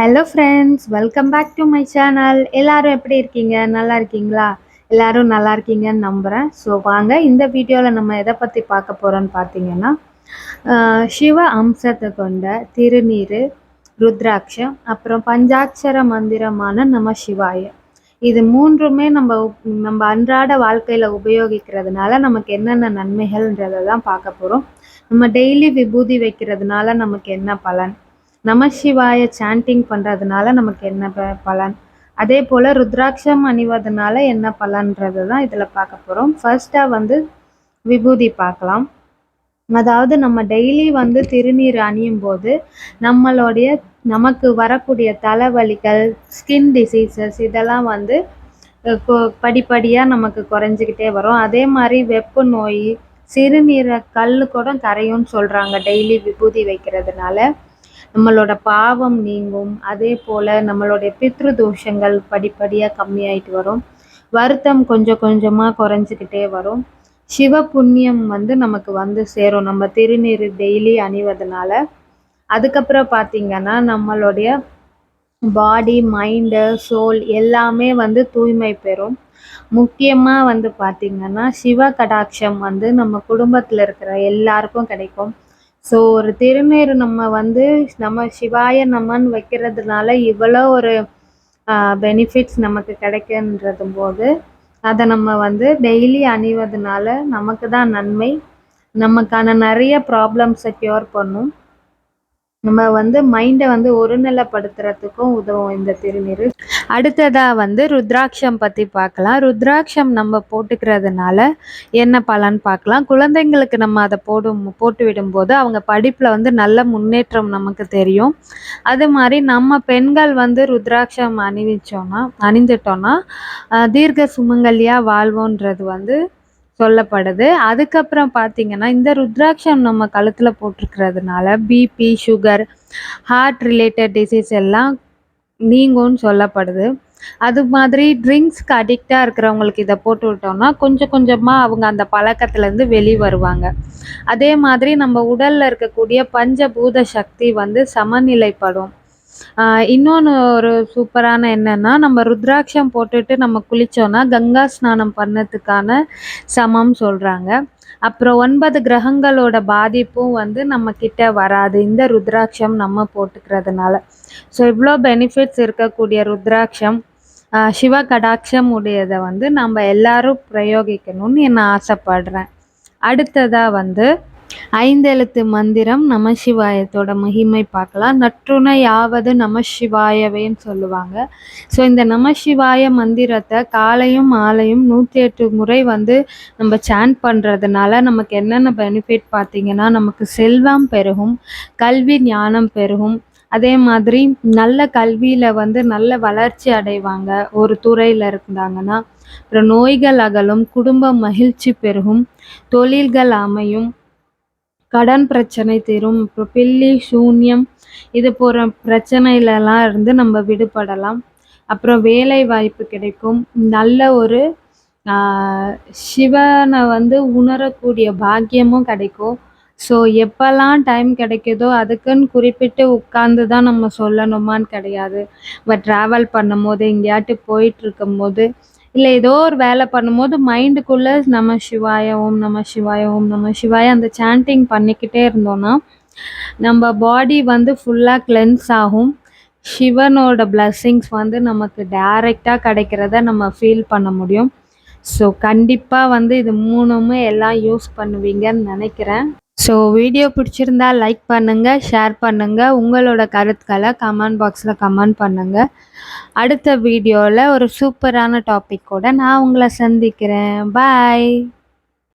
Hello friends welcome back to my channel எல்லாரும் எப்படி இருக்கீங்க? நல்லா இருக்கீங்களா? எல்லாரும் நல்லா இருக்கீங்கன்னு நம்புகிறேன் ஸோ வாங்க இந்த வீடியோவில் நம்ம எதை பற்றி பார்க்க போகிறோன்னு பார்த்தீங்கன்னா சிவ அம்சத்தை கொண்ட திருநீர் ருத்ராட்சம் அப்புறம் பஞ்சாட்சர மந்திரமான நம்ம சிவாய. இது மூன்றுமே நம்ம நம்ம அன்றாட வாழ்க்கையில் உபயோகிக்கிறதுனால நமக்கு என்னென்ன நன்மைகள்ன்றதை தான் பார்க்க போகிறோம் நம்ம டெய்லி விபூதி வைக்கிறதுனால நமக்கு என்ன பலன்? நமசிவாய சாண்டிங் பண்ணுறதுனால நமக்கு என்ன ப- பலன்? அதே போல் ருத்ராட்சம் அணிவதனால என்ன பலன்றது தான் இதில் பார்க்க போகிறோம் ஃபர்ஸ்ட்டாக வந்து விபூதி பார்க்கலாம். அதாவது நம்ம டெய்லி வந்து திருநீர் அணியும் போது நம்மளுடைய நமக்கு வரக்கூடிய தலைவலிகள் ஸ்கின் டிசீசஸ் இதெல்லாம் வந்து கொ- படிப்படியாக நமக்கு குறைஞ்சிக்கிட்டே வரும். அதே மாதிரி வெப்ப நோய் சிறுநீரை கல் கூட கரையும்னு சொல்கிறாங்க டெய்லி விபூதி வைக்கிறதுனால. நம்மளோட பாவம் நீங்கும். அதே போல் நம்மளுடைய பித்ரு தோஷங்கள் படிப்படியாக கம்மியாயிட்டு வரும். வருத்தம் கொஞ்சம் கொஞ்சமாக குறைஞ்சிக்கிட்டே வரும். சிவ புண்ணியம் வந்து நமக்கு வந்து சேரும். நம்ம திருநீர் டெய்லி அணிவதனால. அதுக்கப்புறம் பார்த்தீங்கன்னா நம்மளுடைய பாடி மைண்டு சோல் எல்லாமே வந்து தூய்மை பெறும். முக்கியமாக வந்து பார்த்திங்கன்னா சிவ கடாட்சம் வந்து நம்ம குடும்பத்தில் இருக்கிற எல்லாருக்கும் கிடைக்கும். ஸோ ஒரு திருநீர் நம்ம வந்து நம்ம சிவாய நமன் வைக்கிறதுனால இவ்வளோ ஒரு பெனிஃபிட்ஸ் நமக்கு கிடைக்குன்றது போது அதை நம்ம வந்து டெய்லி அணிவதனால நமக்கு தான் நன்மை. நமக்கான நிறைய ப்ராப்ளம்ஸை க்யூர் பண்ணும். நம்ம வந்து மைண்டை வந்து ஒருநிலைப்படுத்துறதுக்கும் உதவும் இந்த திருநீர் அடுத்ததாக வந்து ருத்ராட்சம் பற்றி பார்க்கலாம். ருத்ராட்சம் நம்ம போட்டுக்கிறதுனால என்ன பலன் பார்க்கலாம். குழந்தைங்களுக்கு நம்ம அதை போடும் போட்டு விடும்போது அவங்க படிப்பில் வந்து நல்ல முன்னேற்றம் நமக்கு தெரியும். அது மாதிரி நம்ம பெண்கள் வந்து ருத்ராட்சம் அணிவிச்சோன்னா அணிந்துட்டோன்னா தீர்க்க சுமங்கலியாக வாழ்வோன்றது வந்து சொல்லப்படுது. அதுக்கப்புறம் பார்த்தீங்கன்னா இந்த ருத்ராட்சம் நம்ம கழுத்தில் போட்டிருக்கிறதுனால BP sugar heart related disease எல்லாம் நீங்கும்னு சொல்லப்படுது. அது மாதிரி ட்ரிங்க்ஸ்க்கு அடிக்டாக இருக்கிறவங்களுக்கு இதை போட்டு விட்டோம்னா கொஞ்சம் கொஞ்சமாக அவங்க அந்த பழக்கத்துலேருந்து வெளி வருவாங்க. அதே மாதிரி நம்ம உடலில் இருக்கக்கூடிய பஞ்சபூத சக்தி வந்து சமநிலைப்படும். இன்னொன்று ஒரு சூப்பரான என்னன்னா நம்ம ருத்ராட்சம் போட்டுட்டு நம்ம குளிச்சோன்னா கங்கா ஸ்நானம் பண்ணதுக்கான சமம் சொல்கிறாங்க அப்புறம் ஒன்பது கிரகங்களோட பாதிப்பும் வந்து நம்ம கிட்ட வராது. இந்த ருத்ராட்சம் நம்ம போட்டுக்கிறதுனால. ஸோ இவ்வளோ பெனிஃபிட்ஸ் இருக்கக்கூடிய ருத்ராட்சம் சிவ கடாட்சம் உடையதை வந்து நம்ம எல்லாரும் பிரயோகிக்கணும்னு நான் ஆசைப்படுறேன். அடுத்ததாக வந்து ஐந்தெழுத்து மந்திரம் நம சிவாயத்தோட மகிமை பார்க்கலாம். நற்றுணை யாவது நம சிவாயவேன்னு சொல்லுவாங்க. ஸோ இந்த நம சிவாய மந்திரத்தை காலையும் மாலையும் நூற்றி எட்டு முறை வந்து நம்ம சாண்ட் பண்ணுறதுனால நமக்கு என்னென்ன பெனிஃபிட் பார்த்தீங்கன்னா நமக்கு செல்வம் பெருகும் கல்வி ஞானம் பெருகும். அதே மாதிரி நல்ல கல்வியில் வந்து நல்ல வளர்ச்சி அடைவாங்க. ஒரு துறையில் இருந்தாங்கன்னா அப்புறம் நோய்கள் அகலும் குடும்ப மகிழ்ச்சி பெருகும் தொழில்கள் அமையும் கடன் பிரச்சனை தீரும். அப்புறம் பில்லி சூன்யம் இது போகிற பிரச்சனையிலலாம் இருந்து நம்ம விடுபடலாம். அப்புறம் வேலை வாய்ப்பு கிடைக்கும். நல்ல ஒரு சிவனை வந்து உணரக்கூடிய பாக்கியமும் கிடைக்கும். ஸோ எப்போல்லாம் டைம் கிடைக்குதோ அதுக்குன்னு குறிப்பிட்டு உட்கார்ந்து தான் நம்ம சொல்லணுமான்னு கிடையாது. பட் ட்ராவல் பண்ணும்போது எங்கேயாட்டு போயிட்டு இருக்கும்போது இல்லை ஏதோ ஒரு வேலை பண்ணும்போது மைண்டுக்குள்ளே நம்ம சிவாய ஓம் நம சிவாய ஓம் நம சிவாய அந்த சாண்டிங் பண்ணிக்கிட்டே இருந்தோம்னா நம்ம பாடி வந்து ஃபுல்லாக கிளென்ஸ் ஆகும். சிவனோட பிளஸ்ஸிங்ஸ் வந்து நமக்கு டைரெக்டாக கிடைக்கிறத நம்ம ஃபீல் பண்ண முடியும். ஸோ கண்டிப்பாக வந்து இது மூணுமே எல்லாம் யூஸ் பண்ணுவீங்கன்னு நினைக்கிறேன். ஸோ வீடியோ பிடிச்சிருந்தா லைக் பண்ணுங்கள் ஷேர் பண்ணுங்கள் உங்களோட கருத்துக்களை கமெண்ட் பாக்ஸில் கமெண்ட் பண்ணுங்கள் அடுத்த வீடியோவில் ஒரு சூப்பரான டாபிக்கோட நான் உங்களை சந்திக்கிறேன். பாய்